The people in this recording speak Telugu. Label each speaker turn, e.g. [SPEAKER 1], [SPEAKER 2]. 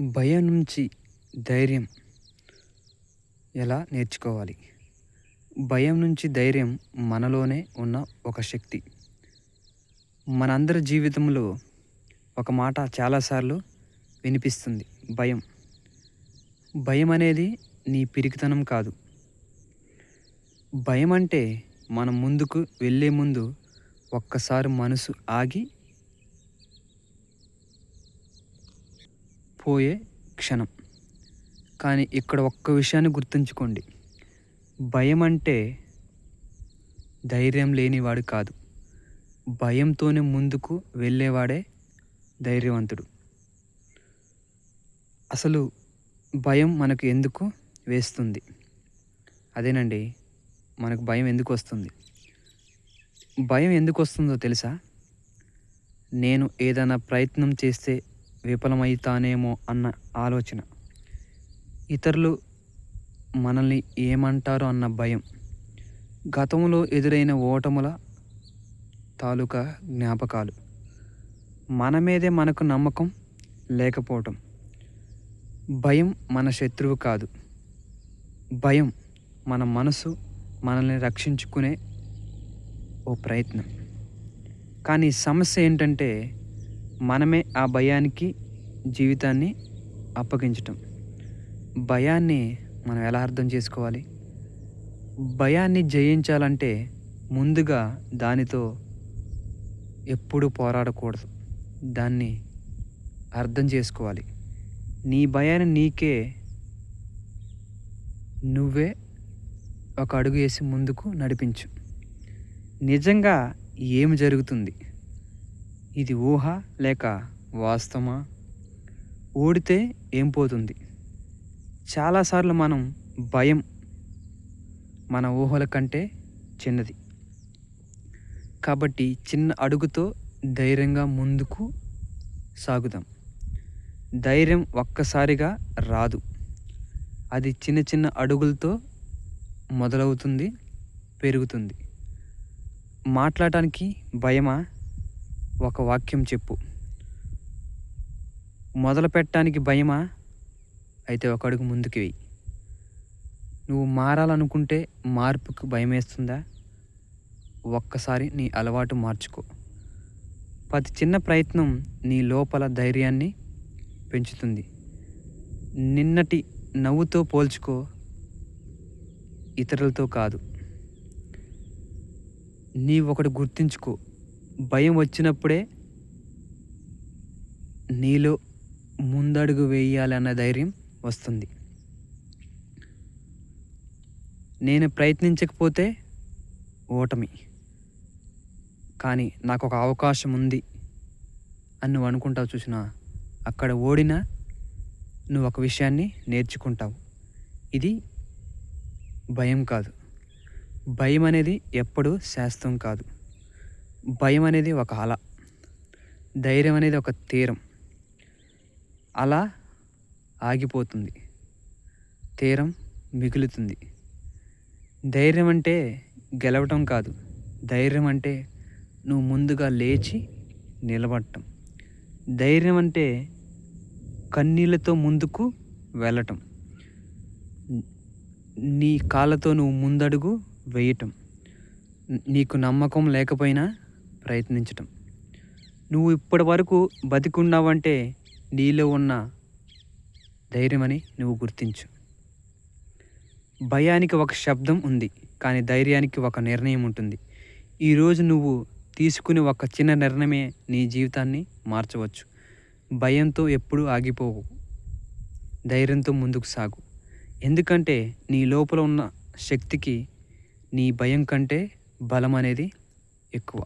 [SPEAKER 1] భయం నుంచి ధైర్యం ఎలా నేర్చుకోవాలి? భయం నుంచి ధైర్యం మనలోనే ఉన్న ఒక శక్తి. మనందరి జీవితంలో ఒక మాట చాలాసార్లు వినిపిస్తుంది భయం. భయం అనేది నీ పిరికితనం కాదు. భయం అంటే మనం ముందుకు వెళ్ళే ముందు ఒక్కసారి మనసు ఆగి పోయే క్షణం. కానీ ఇక్కడ ఒక్క విషయాన్ని గుర్తుంచుకోండి. భయం అంటే ధైర్యం లేనివాడు కాదు. భయంతోనే ముందుకు వెళ్ళేవాడే ధైర్యవంతుడు. అసలు భయం మనకు ఎందుకు వేస్తుంది? అదేనండి మనకు భయం ఎందుకు వస్తుంది? భయం ఎందుకు వస్తుందో తెలుసా? నేను ఏదైనా ప్రయత్నం చేస్తే విఫలమవుతానేమో అన్న ఆలోచన. ఇతరులు మనల్ని ఏమంటారో అన్న భయం. గతంలో ఎదురైన ఓటముల తాలూకా జ్ఞాపకాలు. మన మీదే మనకు నమ్మకం లేకపోవటం. భయం మన శత్రువు కాదు. భయం మన మనసు మనల్ని రక్షించుకునే ఓ ప్రయత్నం. కానీ సమస్య ఏంటంటే మనమే ఆ భయానికి జీవితాన్ని అప్పగించటం. భయాన్ని మనం ఎలా అర్థం చేసుకోవాలి? భయాన్ని జయించాలంటే ముందుగా దానితో ఎప్పుడు పోరాడకూడదు. దాన్ని అర్థం చేసుకోవాలి. నీ భయాన్ని నీకే నువ్వే ఒక అడుగు వేసి ముందుకు నడిపించు. నిజంగా ఏమి జరుగుతుంది? ఇది ఊహ లేక వాస్తవమా? ఓడితే ఏం పోతుంది? చాలాసార్లు మనం భయం మన ఊహల కంటే చిన్నది. కాబట్టి చిన్న అడుగుతో ధైర్యంగా ముందుకు సాగుదాం. ధైర్యం ఒక్కసారిగా రాదు. అది చిన్న చిన్న అడుగులతో మొదలవుతుంది పెరుగుతుంది. మాట్లాడటానికి భయమా? ఒక వాక్యం చెప్పు. మొదలు పెట్టడానికి భయమా? అయితే ఒక అడుగు ముందుకు వెయ్యి నువ్వు మారాలనుకుంటే మార్పుకు భయమేస్తుందా? ఒక్కసారి నీ అలవాటు మార్చుకో. ప్రతి చిన్న ప్రయత్నం నీ లోపల ధైర్యాన్ని పెంచుతుంది. నిన్నటి నవ్వుతో పోల్చుకో. ఇతరులతో కాదు. నీ ఒకటి గుర్తించుకో. భయం వచ్చినప్పుడే నీలో ముందడుగు వేయాలన్న ధైర్యం వస్తుంది. నేను ప్రయత్నించకపోతే ఓటమి. కానీ నాకు ఒక అవకాశం ఉంది అని నువ్వు అనుకుంటావు చూసిన అక్కడ ఓడినా నువ్వు ఒక విషయాన్ని నేర్చుకుంటావు. ఇది భయం కాదు. భయం అనేది ఎప్పుడూ శాస్త్రం కాదు. భయం అనేది ఒక అల. ధైర్యం అనేది ఒక తీరం. అలా ఆగిపోతుంది. తీరం మిగులుతుంది. ధైర్యం అంటే గెలవటం కాదు. ధైర్యం అంటే నువ్వు ముందుగా లేచి నిలబడటం. ధైర్యం అంటే కన్నీళ్ళతో ముందుకు వెళ్ళటం. నీ కాళ్ళతో నువ్వు ముందడుగు వేయటం. నీకు నమ్మకం లేకపోయినా ప్రయత్నించటం. నువ్వు ఇప్పటి వరకు బతికున్నావంటే నీలో ఉన్న ధైర్యమని నువ్వు గుర్తించు. భయానికి ఒక శబ్దం ఉంది కానీ ధైర్యానికి ఒక నిర్ణయం ఉంటుంది. ఈరోజు నువ్వు తీసుకునే ఒక చిన్న నిర్ణయమే నీ జీవితాన్ని మార్చవచ్చు. భయంతో ఎప్పుడూ ఆగిపోవు. ధైర్యంతో ముందుకు సాగు. ఎందుకంటే నీ లోపల ఉన్న శక్తికి నీ భయం కంటే బలం అనేది ఎక్కువ.